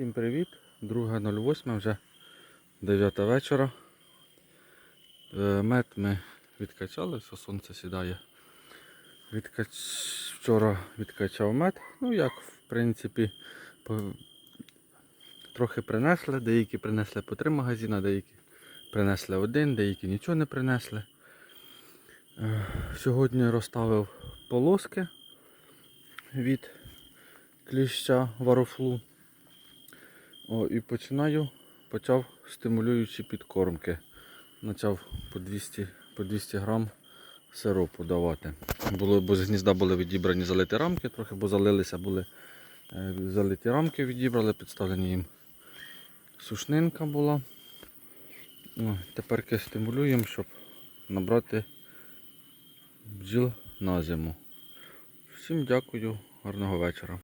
Всім привіт! 2.08 вже 9 вечора. Е, Мед ми відкачали, все сонце сідає. Відкач... Вчора відкачав мед. Ну як, в принципі, по... трохи принесли, деякі принесли по три магазини, деякі принесли один, деякі нічого не принесли. Е, Сьогодні розставив полоски від кліща варофлу. О, і починаю, почав стимулюючі підкормки. Почав по 200, по 200 грам сиропу давати. Було, бо з гнізда були відібрані залиті рамки, трохи, бо залилися були е, залиті рамки, відібрали, підставлені їм сушнинка була. О, тепер стимулюємо, щоб набрати бджіл на зиму. Всім дякую, гарного вечора.